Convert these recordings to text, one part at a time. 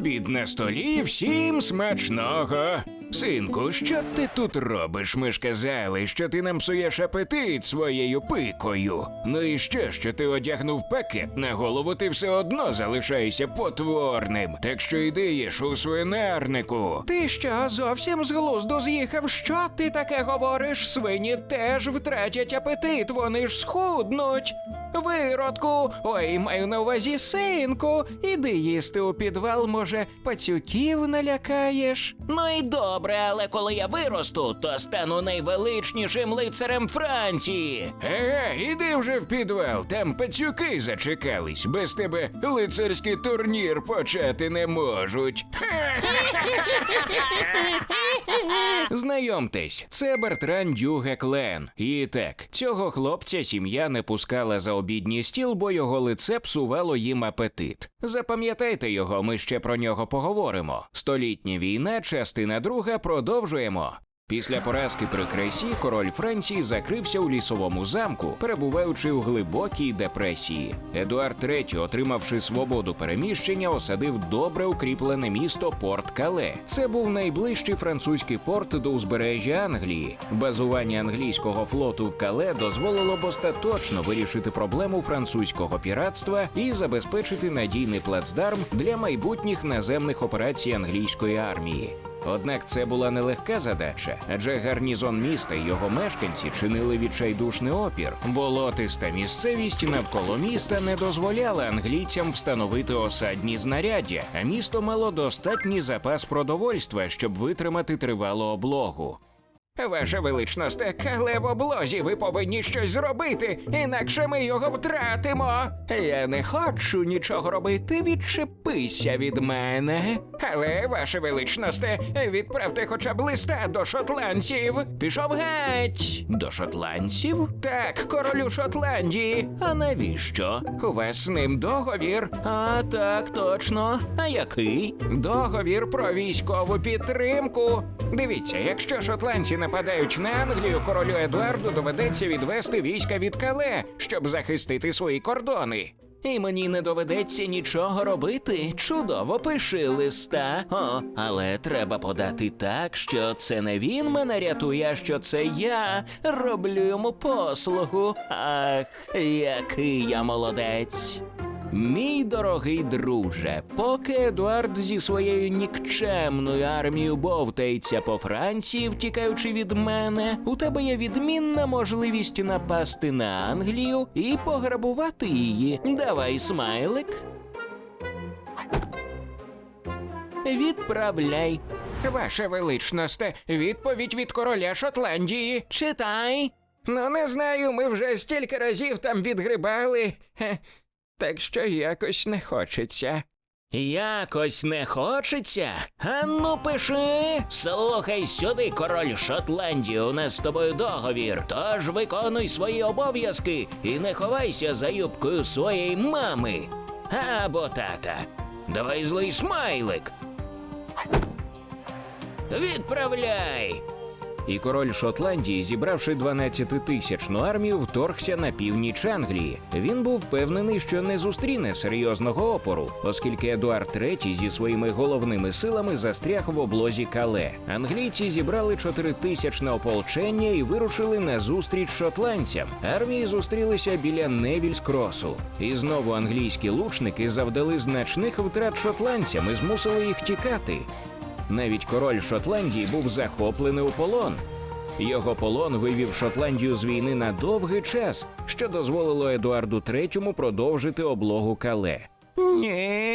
Обід на столі, всім смачного. Синку, що ти тут робиш? Ми ж казали, що ти нам псуєш апетит своєю пикою. Ну і що, що ти одягнув пакет на голову, ти все одно залишаєшся потворним. Так що йди їж у свинарнику. Ти що, зовсім з глузду з'їхав? Що ти таке говориш? Свині теж втратять апетит, вони ж схуднуть. Виродку, ой, маю на увазі синку. Іди їсти у підвал, може, пацюків налякаєш. Ну і добре, але коли я виросту, то стану найвеличнішим лицарем Франції. Еге, іди вже в підвал, там пацюки зачекались. Без тебе лицарський турнір почати не можуть. Знайомтесь, це Бертран Дюге Клен. І так, цього хлопця сім'я не пускала за обідній стіл, бо його лице псувало їм апетит. Запам'ятайте його, ми ще про нього поговоримо. Столітня війна, частина друга, продовжуємо. Після поразки при кресі король Франції закрився у лісовому замку, перебуваючи у глибокій депресії. Едуард III, отримавши свободу переміщення, осадив добре укріплене місто Порт Кале. Це був найближчий французький порт до узбережжя Англії. Базування англійського флоту в Кале дозволило б остаточно вирішити проблему французького піратства і забезпечити надійний плацдарм для майбутніх наземних операцій англійської армії. Однак це була нелегка задача, адже гарнізон міста і його мешканці чинили відчайдушний опір. Болотиста місцевість навколо міста не дозволяла англійцям встановити осадні знаряддя, а місто мало достатній запас продовольства, щоб витримати тривалу облогу. Ваша величність, але в облозі ви повинні щось зробити, інакше ми його втратимо. Я не хочу нічого робити, відчепися від мене. Але, ваша величність, відправте хоча б листа до шотландців. Пішов геть. До шотландців? Так, королю Шотландії. А навіщо? У вас з ним договір? А так, точно. А який? Договір про військову підтримку. Дивіться, якщо шотландці нападають на Англію, королю Едуарду доведеться відвести війська від Кале, щоб захистити свої кордони. І мені не доведеться нічого робити. Чудово пиши листа. О, але треба подати так, що це не він мене рятує, а що це я роблю йому послугу. Ах, який я молодець. Мій дорогий друже, поки Едуард зі своєю нікчемною армією бовтається по Франції, втікаючи від мене, у тебе є відмінна можливість напасти на Англію і пограбувати її. Давай, смайлик. Відправляй. Ваша величність, відповідь від короля Шотландії. Читай. Ну, не знаю, ми вже стільки разів там відгрибали. Хе, так що якось не хочеться. Якось не хочеться? А ну пиши. Слухай сюди, король Шотландії. У нас з тобою договір. Тож виконуй свої обов'язки і не ховайся за юбкою своєї мами. Або тата. Давай злий смайлик. Відправляй. І король Шотландії, зібравши 12-тисячну армію, вторгся на північ Англії. Він був впевнений, що не зустріне серйозного опору, оскільки Едуард III зі своїми головними силами застряг в облозі Кале. Англійці зібрали чотиритисячне ополчення і вирушили на зустріч шотландцям. Армії зустрілися біля Невільс-Кросу. І знову англійські лучники завдали значних втрат шотландцям і змусили їх тікати. Навіть король Шотландії був захоплений у полон. Його полон вивів Шотландію з війни на довгий час, що дозволило Едуарду III продовжити облогу Кале. Ні.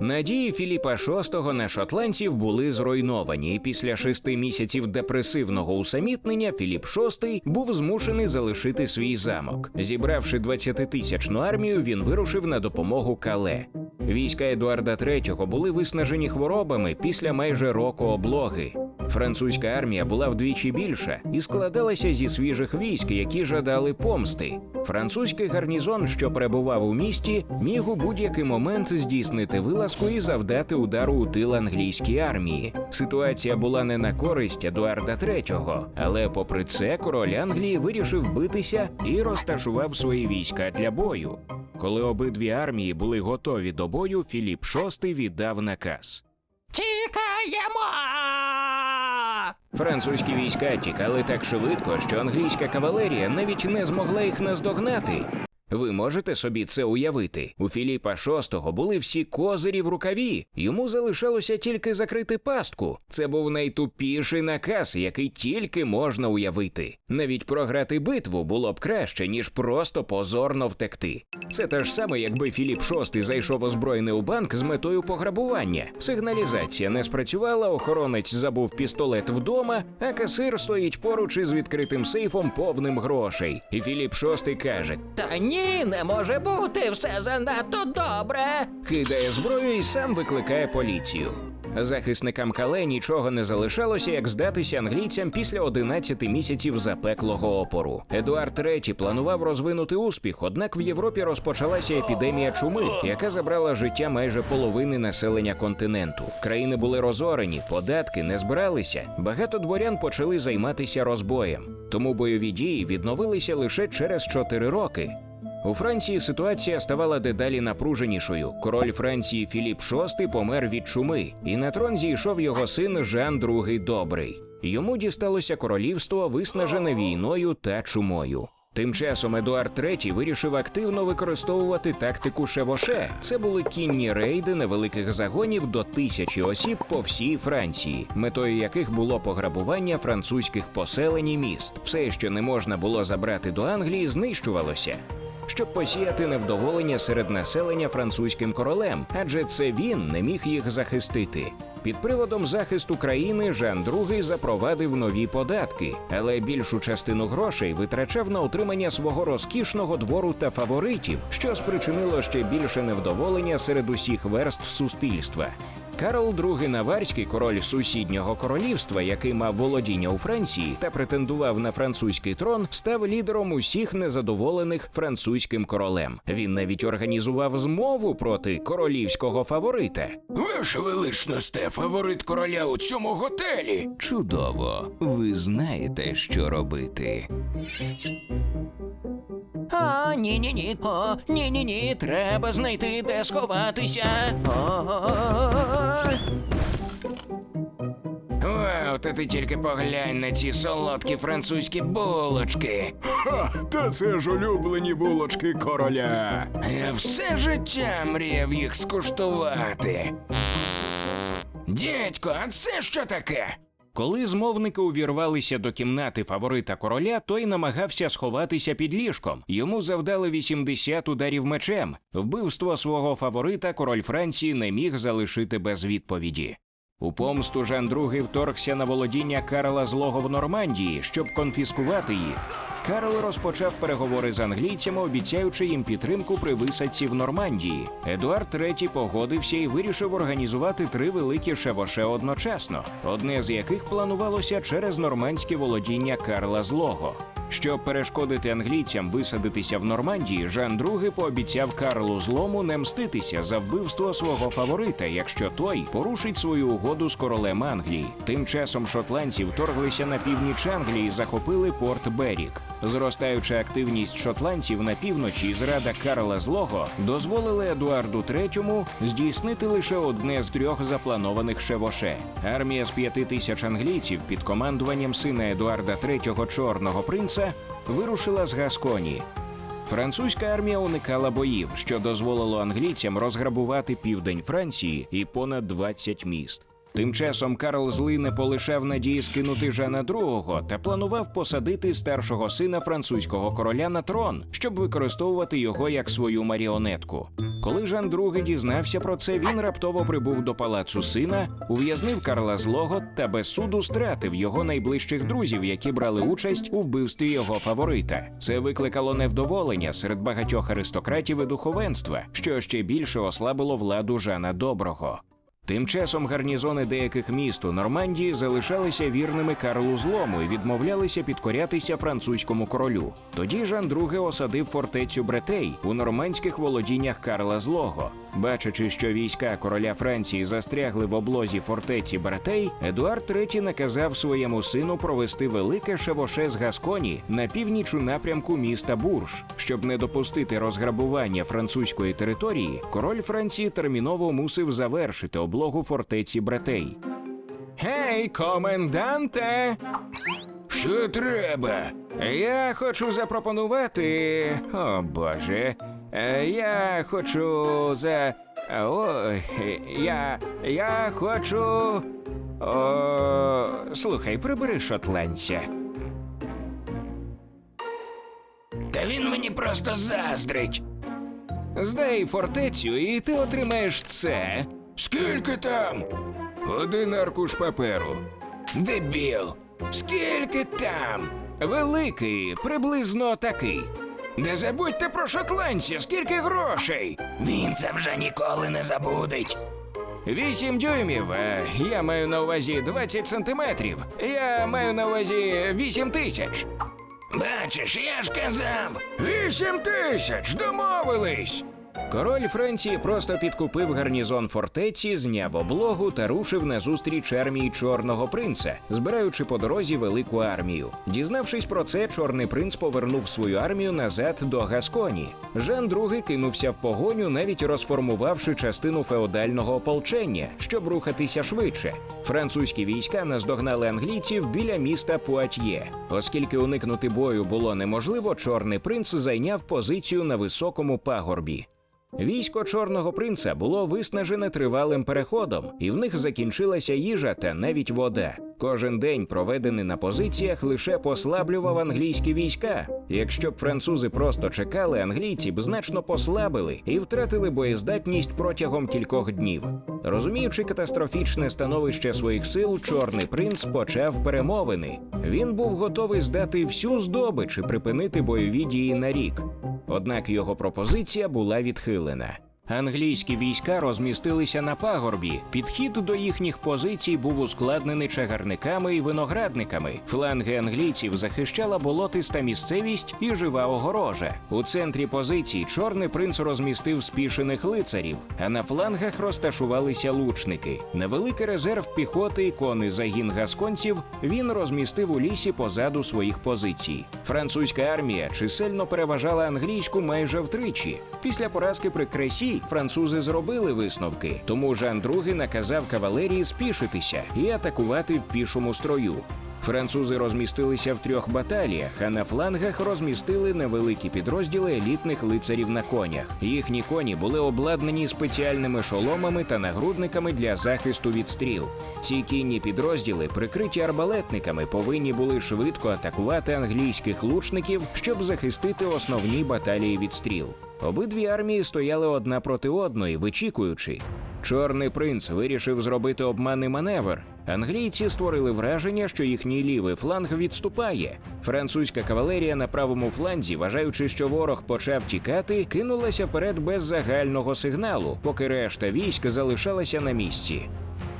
Надії Філіпа VI на шотландців були зруйновані, і після шести місяців депресивного усамітнення Філіп VI був змушений залишити свій замок. Зібравши 20-тисячну армію, він вирушив на допомогу Кале. Війська Едуарда III були виснажені хворобами після майже року облоги. Французька армія була вдвічі більша і складалася зі свіжих військ, які жадали помсти. Французький гарнізон, що перебував у місті, міг у будь-який момент здійснити вилазку і завдати удару у тил англійській армії. Ситуація була не на користь Едуарда III, але попри це король Англії вирішив битися і розташував свої війська для бою. Коли обидві армії були готові до бою, Філіп VI віддав наказ. Тікаємо! Французькі війська тікали так швидко, що англійська кавалерія навіть не змогла їх наздогнати. Ви можете собі це уявити? У Філіпа VI були всі козирі в рукаві. Йому залишалося тільки закрити пастку. Це був найтупіший наказ, який тільки можна уявити. Навіть програти битву було б краще, ніж просто позорно втекти. Це те ж саме, якби Філіп VI зайшов озброєний у банк з метою пограбування. Сигналізація не спрацювала, охоронець забув пістолет вдома, а касир стоїть поруч із відкритим сейфом повним грошей. І Філіп VI каже: Та ні, не може бути, все занадто добре. кидає зброю і сам викликає поліцію. Захисникам Кале нічого не залишалося, як здатися англійцям після 11 місяців запеклого опору. Едуард III планував розвинути успіх, однак в Європі розпочалася епідемія чуми, яка забрала життя майже половини населення континенту. Країни були розорені, податки не збиралися. Багато дворян почали займатися розбоєм. Тому бойові дії відновилися лише через 4 роки. У Франції ситуація ставала дедалі напруженішою. Король Франції Філіп VI помер від чуми, і на трон зійшов його син Жан II Добрий. Йому дісталося королівство, виснажене війною та чумою. Тим часом Едуард III вирішив активно використовувати тактику шевоше. Це були кінні рейди невеликих загонів до тисячі осіб по всій Франції, метою яких було пограбування французьких поселень і міст. Все, що не можна було забрати до Англії, знищувалося щоб посіяти невдоволення серед населення французьким королем, адже це він не міг їх захистити. Під приводом захисту країни Жан II запровадив нові податки, але більшу частину грошей витрачав на утримання свого розкішного двору та фаворитів, що спричинило ще більше невдоволення серед усіх верств суспільства. Карл II Наварський, король сусіднього королівства, який мав володіння у Франції та претендував на французький трон, став лідером усіх незадоволених французьким королем. Він навіть організував змову проти королівського фаворита. Ваше величносте, фаворит короля у цьому готелі. Чудово, ви знаєте, що робити. Ні, ні, ні. О, ні, ні, ні. Треба знайти, де сховатися. О, Вау, та ти тільки поглянь на ці солодкі французькі булочки. Ха, та це ж улюблені булочки короля. Я все життя мріяв їх скуштувати. Дядько, а це що таке? Коли змовники увірвалися до кімнати фаворита короля, той намагався сховатися під ліжком. Йому завдали 80 ударів мечем. Вбивство свого фаворита король Франції не міг залишити без відповіді. У помсту Жан II вторгся на володіння Карла Злого в Нормандії, щоб конфіскувати їх. Карл розпочав переговори з англійцями, обіцяючи їм підтримку при висадці в Нормандії. Едуард III погодився і вирішив організувати три великі шевоше одночасно, одне з яких планувалося через нормандське володіння Карла Злого. Щоб перешкодити англійцям висадитися в Нормандії, Жан II пообіцяв Карлу Злому не мститися за вбивство свого фаворита, якщо той порушить свою угоду з королем Англії. Тим часом шотландці вторглися на північ Англії і захопили порт Берік. Зростаюча активність шотландців на півночі і зрада Карла Злого дозволили Едуарду III здійснити лише одне з трьох запланованих шевоше. Армія з п'яти тисяч англійців під командуванням сина Едуарда III Чорного принца вирушила з Гасконії. Французька армія уникала боїв, що дозволило англійцям розграбувати південь Франції і понад 20 міст. Тим часом Карл Злий не полишав надії скинути Жана II та планував посадити старшого сина французького короля на трон, щоб використовувати його як свою маріонетку. Коли Жан II дізнався про це, він раптово прибув до палацу сина, ув'язнив Карла Злого та без суду стратив його найближчих друзів, які брали участь у вбивстві його фаворита. Це викликало невдоволення серед багатьох аристократів і духовенства, що ще більше ослабило владу Жана Доброго. Тим часом гарнізони деяких міст у Нормандії залишалися вірними Карлу Злому і відмовлялися підкорятися французькому королю. Тоді Жан II осадив фортецю Бретей у нормандських володіннях Карла Злого. Бачачи, що війська короля Франції застрягли в облозі фортеці Бретей, Едуард III наказав своєму сину провести велике шевоше з Гасконі на північ у напрямку міста Бурж. Щоб не допустити розграбування французької території, король Франції терміново мусив завершити облогу фортеці Бретей. Гей, коменданте! Що треба? Я хочу запропонувати. О Боже. Е, Я хочу за. Ой, я. Я хочу. О, слухай, прибери шотландця. Та він мені просто заздрить. Здай фортецю, і ти отримаєш це. Скільки там? Один аркуш паперу. Дебіл. Скільки там? Великий, приблизно такий. Не забудьте про шотландця, скільки грошей. Він це вже ніколи не забудеть. Вісім дюймів. е, Я маю на увазі 20 сантиметрів. Я маю на увазі вісім тисяч. Бачиш, я ж казав. Вісім тисяч, домовились. Король Франції просто підкупив гарнізон фортеці, зняв облогу та рушив назустріч армії Чорного принца, збираючи по дорозі велику армію. Дізнавшись про це, Чорний принц повернув свою армію назад до Гасконі. Жан II кинувся в погоню, навіть розформувавши частину феодального ополчення, щоб рухатися швидше. Французькі війська наздогнали англійців біля міста Пуатьє. Оскільки уникнути бою було неможливо, Чорний принц зайняв позицію на високому пагорбі. Військо чорного принца було виснажене тривалим переходом, і в них закінчилася їжа та навіть вода. Кожен день, проведений на позиціях, лише послаблював англійські війська. Якщо б французи просто чекали, англійці б значно послабили і втратили боєздатність протягом кількох днів. Розуміючи катастрофічне становище своїх сил, чорний принц почав перемовини. Він був готовий здати всю здобич і припинити бойові дії на рік. Однак його пропозиція була відхилена. Англійські війська розмістилися на пагорбі. Підхід до їхніх позицій був ускладнений чагарниками і виноградниками. Фланги англійців захищала болотиста місцевість і жива огорожа. У центрі позицій чорний принц розмістив спішених лицарів, а на флангах розташувалися лучники. Невеликий резерв піхоти і конний загін гасконців він розмістив у лісі позаду своїх позицій. Французька армія чисельно переважала англійську майже втричі. Після поразки при Кресі французи зробили висновки, тому Жан II наказав кавалерії спішитися і атакувати в пішому строю. Французи розмістилися в трьох баталіях, а на флангах розмістили невеликі підрозділи елітних лицарів на конях. Їхні коні були обладнані спеціальними шоломами та нагрудниками для захисту від стріл. Ці кінні підрозділи, прикриті арбалетниками, повинні були швидко атакувати англійських лучників, щоб захистити основні баталії від стріл. Обидві армії стояли одна проти одної, вичікуючи. Чорний принц вирішив зробити обманний маневр. Англійці створили враження, що їхній лівий фланг відступає. Французька кавалерія на правому фланзі, вважаючи, що ворог почав тікати, кинулася вперед без загального сигналу, поки решта військ залишалася на місці.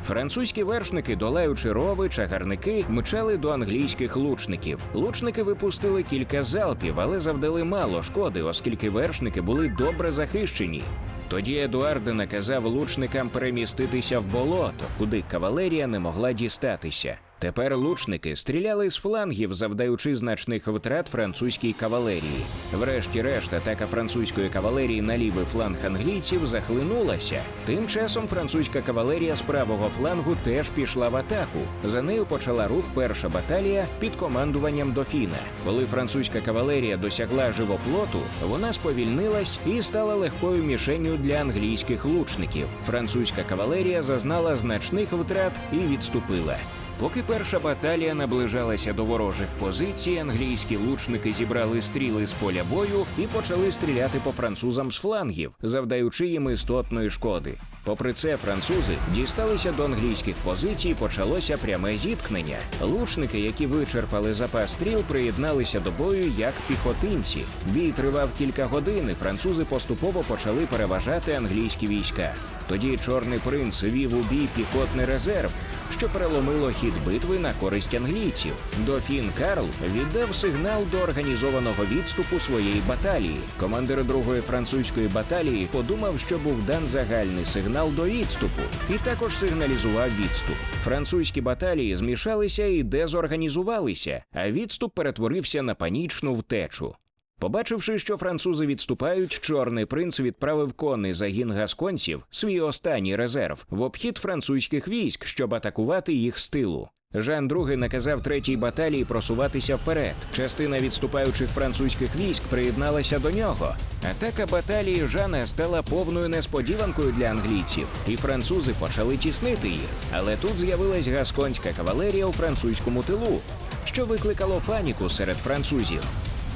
Французькі вершники, долаючи рови, чагарники, мчали до англійських лучників. Лучники випустили кілька залпів, але завдали мало шкоди, оскільки вершники були добре захищені. Тоді Едуард наказав лучникам переміститися в болото, куди кавалерія не могла дістатися. Тепер лучники стріляли з флангів, завдаючи значних втрат французькій кавалерії. Врешті-решт, атака французької кавалерії на лівий фланг англійців захлинулася. Тим часом французька кавалерія з правого флангу теж пішла в атаку. За нею почала рух перша баталія під командуванням Дофіна. Коли французька кавалерія досягла живоплоту, вона сповільнилась і стала легкою мішенню для англійських лучників. Французька кавалерія зазнала значних втрат і відступила. Поки перша баталія наближалася до ворожих позицій, англійські лучники зібрали стріли з поля бою і почали стріляти по французам з флангів, завдаючи їм істотної шкоди. Попри це, французи дісталися до англійських позицій, почалося пряме зіткнення. Лучники, які вичерпали запас стріл, приєдналися до бою як піхотинці. Бій тривав кілька годин, і французи поступово почали переважати англійські війська. Тоді чорний принц вів у бій піхотний резерв, що переломило хід битви на користь англійців. Дофін Карл віддав сигнал до організованого відступу своєї баталії. Командир другої французької баталії подумав, що був дан загальний сигнал до відступу, і також сигналізував відступ. Французькі баталії змішалися і дезорганізувалися, а відступ перетворився на панічну втечу. Побачивши, що французи відступають, чорний принц відправив конний загін гасконців, свій останній резерв, в обхід французьких військ, щоб атакувати їх з тилу. Жан II наказав третій баталії просуватися вперед. Частина відступаючих французьких військ приєдналася до нього. Атака баталії Жана стала повною несподіванкою для англійців, і французи почали тіснити їх. Але тут з'явилась гасконська кавалерія у французькому тилу, що викликало паніку серед французів.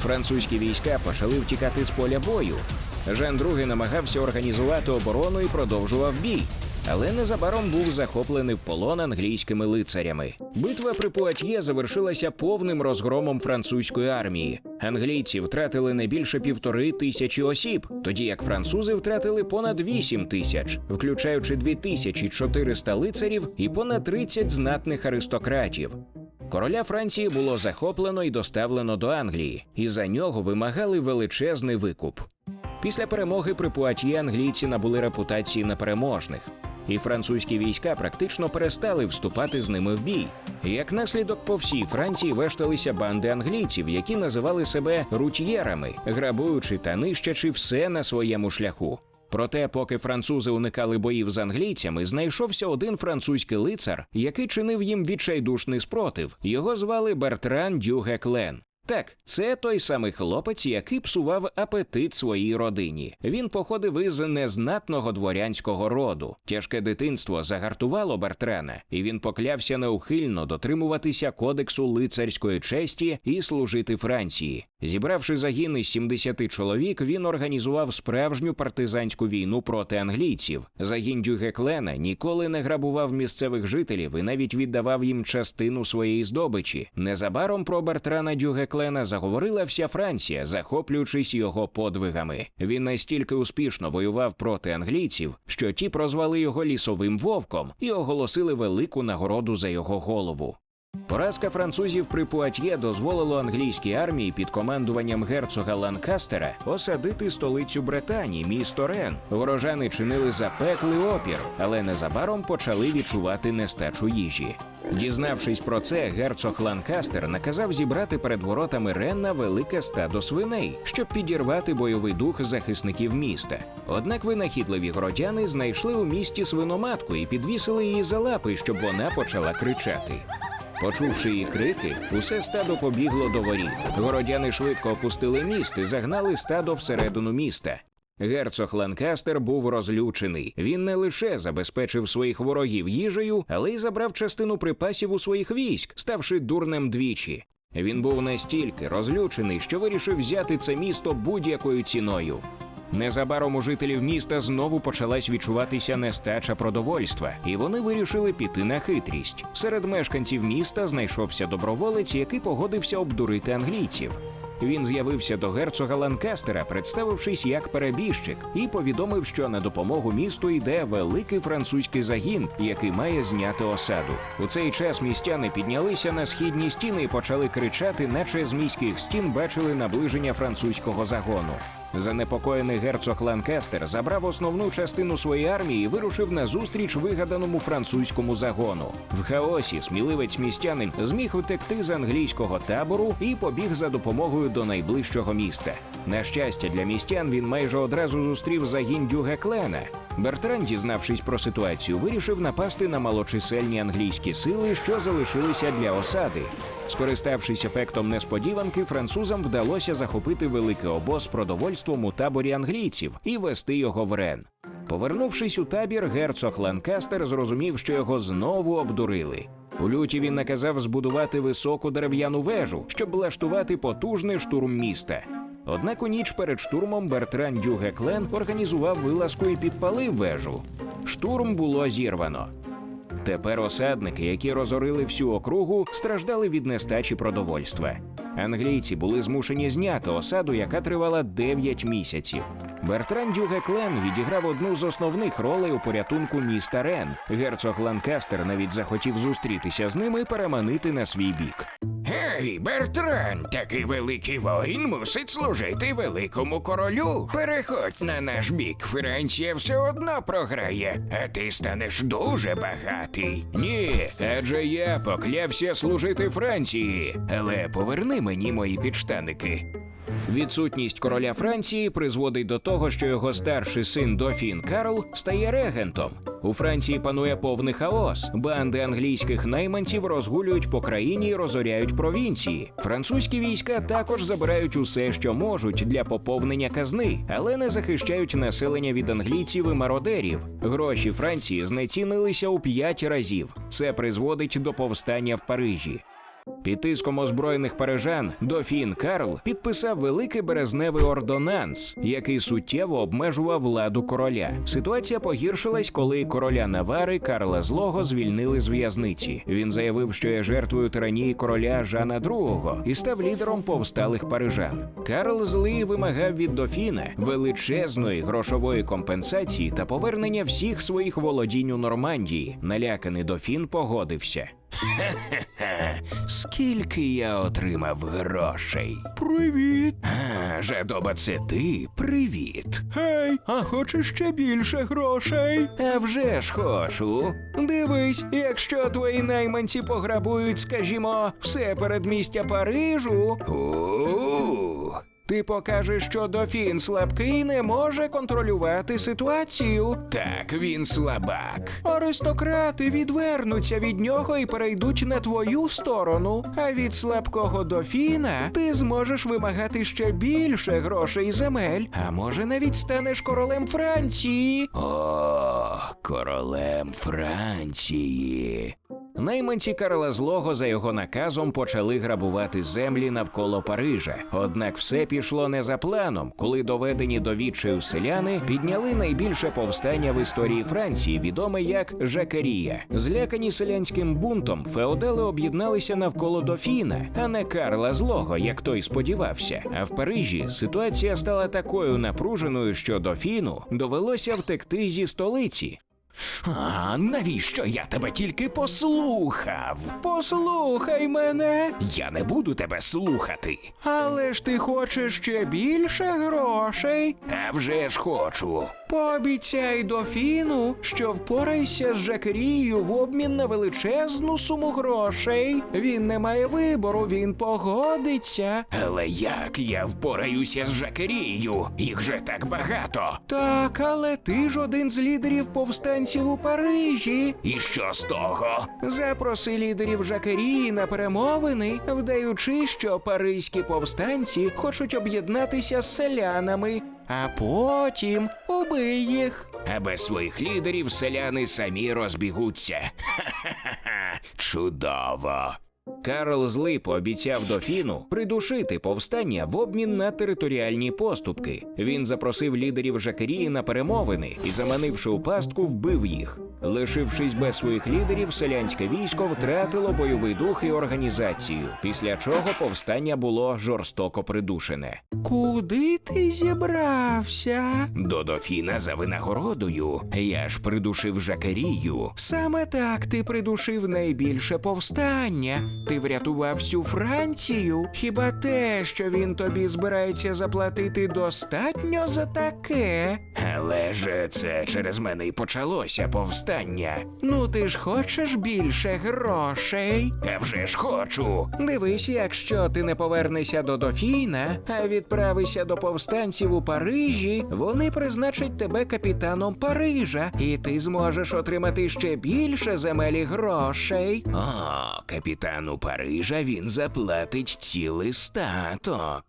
Французькі війська почали втікати з поля бою. Жан II намагався організувати оборону і продовжував бій. Але незабаром був захоплений в полон англійськими лицарями. Битва при Пуатьє завершилася повним розгромом французької армії. Англійці втратили не більше півтори тисячі осіб, тоді як французи втратили понад вісім тисяч, включаючи 2400 лицарів і понад 30 знатних аристократів. Короля Франції було захоплено і доставлено до Англії, і за нього вимагали величезний викуп. Після перемоги при Пуатьє англійці набули репутації непереможних, і французькі війська практично перестали вступати з ними в бій. Як наслідок по всій Франції вешталися банди англійців, які називали себе рутьєрами, грабуючи та нищачи все на своєму шляху. Проте, поки французи уникали боїв з англійцями, знайшовся один французький лицар, який чинив їм відчайдушний спротив. Його звали Бертран Дюге Клен. Так, це той самий хлопець, який псував апетит своїй родині. Він походив із незнатного дворянського роду. Тяжке дитинство загартувало Бертрана, і він поклявся неухильно дотримуватися кодексу лицарської честі і служити Франції. Зібравши загін із 70 чоловік, він організував справжню партизанську війну проти англійців. Загін Дюгеклена ніколи не грабував місцевих жителів і навіть віддавав їм частину своєї здобичі. Незабаром про Бертрана Дюгеклена заговорила вся Франція, захоплюючись його подвигами. Він настільки успішно воював проти англійців, що ті прозвали його лісовим вовком і оголосили велику нагороду за його голову. Поразка французів при Пуатьє дозволило англійській армії під командуванням герцога Ланкастера осадити столицю Британії, місто Рен. Ворожани чинили запеклий опір, але незабаром почали відчувати нестачу їжі. Дізнавшись про це, герцог Ланкастер наказав зібрати перед воротами Ренна велике стадо свиней, щоб підірвати бойовий дух захисників міста. Однак винахідливі городяни знайшли у місті свиноматку і підвісили її за лапи, щоб вона почала кричати. Почувши її крики, усе стадо побігло до воріт. Городяни швидко опустили міст і загнали стадо всередину міста. Герцог Ланкастер був розлючений. Він не лише забезпечив своїх ворогів їжею, але й забрав частину припасів у своїх військ, ставши дурнем двічі. Він був настільки розлючений, що вирішив взяти це місто будь-якою ціною. Незабаром у жителів міста знову почалась відчуватися нестача продовольства, і вони вирішили піти на хитрість. Серед мешканців міста знайшовся доброволець, який погодився обдурити англійців. Він з'явився до герцога Ланкастера, представившись як перебіжчик, і повідомив, що на допомогу місту йде великий французький загін, який має зняти осаду. У цей час містяни піднялися на східні стіни і почали кричати, наче з міських стін бачили наближення французького загону. Занепокоєний герцог Ланкестер забрав основну частину своєї армії і вирушив на зустріч вигаданому французькому загону. В хаосі сміливець містянин зміг утекти з англійського табору і побіг за допомогою до найближчого міста. На щастя для містян, він майже одразу зустрів загін дюге Клена. Бертран, дізнавшись про ситуацію, вирішив напасти на малочисельні англійські сили, що залишилися для осади. Скориставшись ефектом несподіванки, французам вдалося захопити великий обоз продовольством у таборі англійців і вести його в Рен. Повернувшись у табір, герцог Ланкастер зрозумів, що його знову обдурили. У люті він наказав збудувати високу дерев'яну вежу, щоб влаштувати потужний штурм міста. Однак у ніч перед штурмом Бертран Дюге Клен організував вилазку і підпалив вежу. Штурм було зірвано. Тепер осадники, які розорили всю округу, страждали від нестачі продовольства. Англійці були змушені зняти осаду, яка тривала 9 місяців. Бертран Дюге Клен відіграв одну з основних ролей у порятунку міста Рен. Герцог Ланкастер навіть захотів зустрітися з ними і переманити на свій бік. Гей, Бертран, такий великий воїн мусить служити великому королю. Переходь на наш бік, Франція все одно програє, а ти станеш дуже багатий. Ні, адже я поклявся служити Франції. Але поверни мені мої підштаники. Відсутність короля Франції призводить до того, що його старший син Дофін Карл стає регентом. У Франції панує повний хаос. Банди англійських найманців розгулюють по країні і розоряють провінції. Французькі війська також забирають усе, що можуть для поповнення казни, але не захищають населення від англійців і мародерів. Гроші Франції знецінилися у п'ять разів. Це призводить до повстання в Парижі. Під тиском озброєних парижан Дофін Карл підписав великий березневий ордонанс, який суттєво обмежував владу короля. Ситуація погіршилась, коли короля Навари Карла Злого звільнили з в'язниці. Він заявив, що є жертвою тиранії короля Жана II і став лідером повсталих парижан. Карл Злий вимагав від Дофіна величезної грошової компенсації та повернення всіх своїх володінь у Нормандії. Наляканий Дофін погодився. Ха, скільки я отримав грошей? Привіт! А, жадоба, це ти? Привіт. Гей, а хочеш ще більше грошей? А вже ж хочу. Дивись, якщо твої найманці пограбують, скажімо, все передмістя Парижу, У. ти покажеш, що дофін слабкий не може контролювати ситуацію. Так, він слабак. Аристократи відвернуться від нього і перейдуть на твою сторону. А від слабкого дофіна ти зможеш вимагати ще більше грошей і земель. А може навіть станеш королем Франції. О, королем Франції. Найманці Карла Злого за його наказом почали грабувати землі навколо Парижа. Однак все пішло не за планом, коли доведені до відчаю селяни підняли найбільше повстання в історії Франції, відоме як Жакарія. Злякані селянським бунтом, феодали об'єдналися навколо дофіна, а не Карла Злого, як той сподівався. А в Парижі ситуація стала такою напруженою, що дофіну довелося втекти зі столиці. А навіщо я тебе тільки послухав? Послухай мене. Я не буду тебе слухати. Але ж ти хочеш ще більше грошей? А вже ж хочу. Пообіцяй дофіну, що впорайся з Жакерією в обмін на величезну суму грошей. Він не має вибору, він погодиться. Але як я впораюся з Жакерією? Їх же так багато. Так, але ти ж один з лідерів повстанців у Парижі. І що з того? Запроси лідерів Жакерії на перемовини, вдаючи, що паризькі повстанці хочуть об'єднатися з селянами, а потім убий їх. А без своїх лідерів селяни самі розбігуться. Ха-ха-ха. Чудово. Карл Злий пообіцяв дофіну придушити повстання в обмін на територіальні поступки. Він запросив лідерів Жакерії на перемовини і, заманивши у пастку, вбив їх. Лишившись без своїх лідерів, селянське військо втратило бойовий дух і організацію, після чого повстання було жорстоко придушене. Куди ти зібрався? До дофіна за винагородою. Я ж придушив Жакерію. Саме так ти придушив найбільше повстання. Ти врятував всю Францію. Хіба те, що він тобі збирається заплатити, достатньо за таке? Але ж це через мене й почалося повстання. Ну ти ж хочеш більше грошей? А вже ж хочу. Дивись, якщо ти не повернешся до Дофіна, а відправишся до повстанців у Парижі, вони призначать тебе капітаном Парижа, і ти зможеш отримати ще більше земель і грошей. О, капітану Парижа він заплатить цілий статок.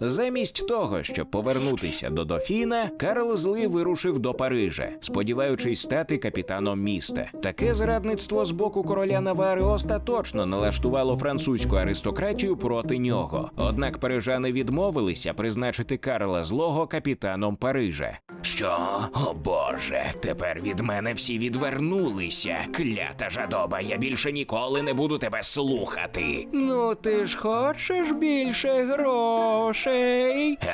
Замість того, щоб повернутися до Дофіна, Карл Злий вирушив до Парижа, сподіваючись стати капітаном міста. Таке зрадництво з боку короля Навари остаточно налаштувало французьку аристократію проти нього. Однак парижани відмовилися призначити Карла Злого капітаном Парижа. Що? О Боже, тепер від мене всі відвернулися. Клята жадоба, я більше ніколи не буду тебе слухати. Ну ти ж хочеш більше грошей?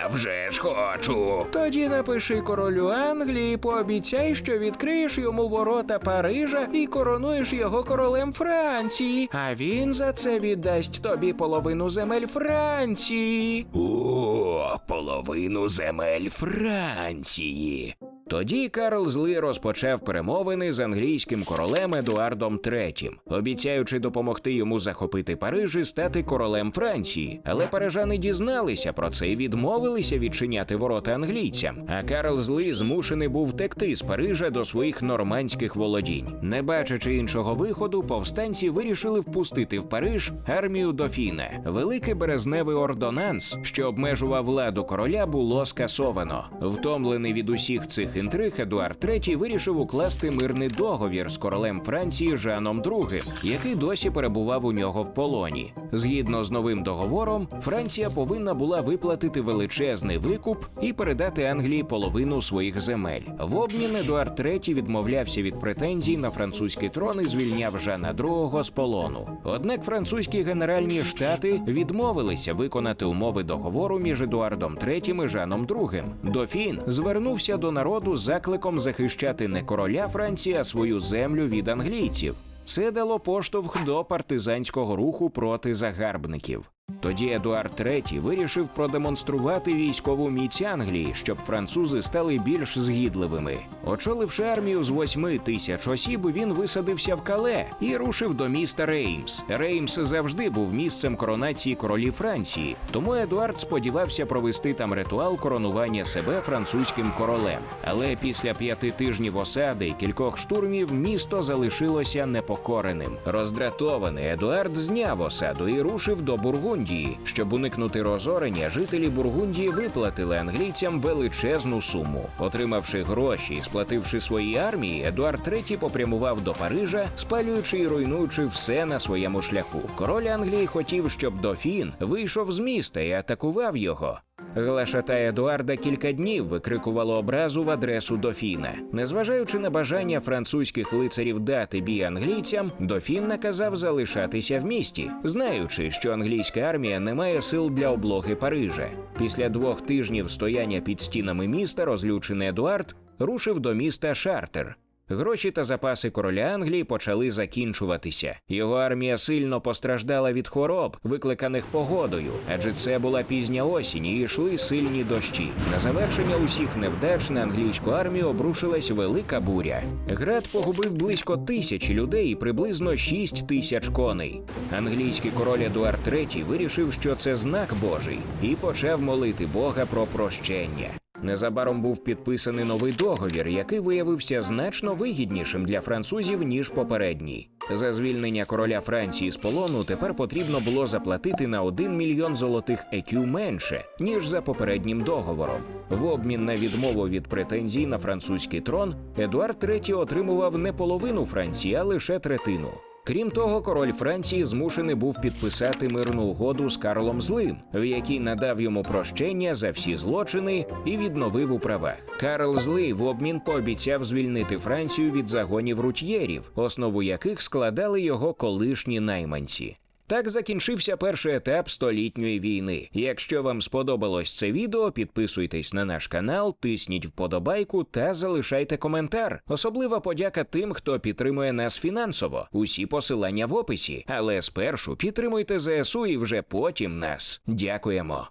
А вже ж хочу. Тоді напиши королю Англії, пообіцяй, що відкриєш йому ворота Парижа і коронуєш його королем Франції. А він за це віддасть тобі половину земель Франції. О, половину земель Франції. Тоді Карл Злий розпочав перемовини з англійським королем Едуардом III, обіцяючи допомогти йому захопити Париж і стати королем Франції. Але парижани дізналися про це і відмовилися відчиняти ворота англійцям. А Карл Злий змушений був втекти з Парижа до своїх нормандських володінь. Не бачачи іншого виходу, повстанці вирішили впустити в Париж армію Дофіна. Великий березневий ордонанс, що обмежував владу короля, було скасовано. Втомлений від усіх цих інтриг, Едуард III вирішив укласти мирний договір з королем Франції Жаном II, який досі перебував у нього в полоні. Згідно з новим договором, Франція повинна була виплатити величезний викуп і передати Англії половину своїх земель. В обмін Едуард III відмовлявся від претензій на французький трон і звільняв Жана II з полону. Однак французькі генеральні штати відмовилися виконати умови договору між Едуардом III і Жаном II. Дофін звернувся до народу з закликом захищати не короля Франції, а свою землю від англійців. Це дало поштовх до партизанського руху проти загарбників. Тоді Едуард III вирішив продемонструвати військову міць Англії, щоб французи стали більш згідливими. Очоливши армію з восьми тисяч осіб, він висадився в Кале і рушив до міста Реймс. Реймс завжди був місцем коронації королів Франції, тому Едуард сподівався провести там ритуал коронування себе французьким королем. Але після п'яти тижнів осади і кількох штурмів місто залишилося непокореним. Роздратований Едуард зняв осаду і рушив до Бургундії. Щоб уникнути розорення, жителі Бургундії виплатили англійцям величезну суму. Отримавши гроші і сплативши своїй армії, Едуард III попрямував до Парижа, спалюючи і руйнуючи все на своєму шляху. Король Англії хотів, щоб дофін вийшов з міста і атакував його. Глашата Едуарда кілька днів викрикувало образу в адресу дофіна. Незважаючи на бажання французьких лицарів дати бій англійцям, дофін наказав залишатися в місті, знаючи, що англійська армія не має сил для облоги Парижа. Після двох тижнів стояння під стінами міста розлючений Едуард рушив до міста Шартер. Гроші та запаси короля Англії почали закінчуватися. Його армія сильно постраждала від хвороб, викликаних погодою, адже це була пізня осінь і йшли сильні дощі. На завершення усіх невдач на англійську армію обрушилась велика буря. Град погубив близько тисячі людей і приблизно шість тисяч коней. Англійський король Едуард III вирішив, що це знак Божий, і почав молити Бога про прощення. Незабаром був підписаний новий договір, який виявився значно вигіднішим для французів ніж попередній. За звільнення короля Франції з полону тепер потрібно було заплатити на 1 мільйон золотих екю менше ніж за попереднім договором. В обмін на відмову від претензій на французький трон Едуард III отримував не половину Франції, а лише третину. Крім того, король Франції змушений був підписати мирну угоду з Карлом Злим, в якій надав йому прощення за всі злочини і відновив у правах. Карл Злий в обмін пообіцяв звільнити Францію від загонів рутьєрів, основу яких складали його колишні найманці. Так закінчився перший етап столітньої війни. Якщо вам сподобалось це відео, підписуйтесь на наш канал, тисніть вподобайку та залишайте коментар. Особлива подяка тим, хто підтримує нас фінансово. Усі посилання в описі. Але спершу підтримуйте ЗСУ і вже потім нас. Дякуємо.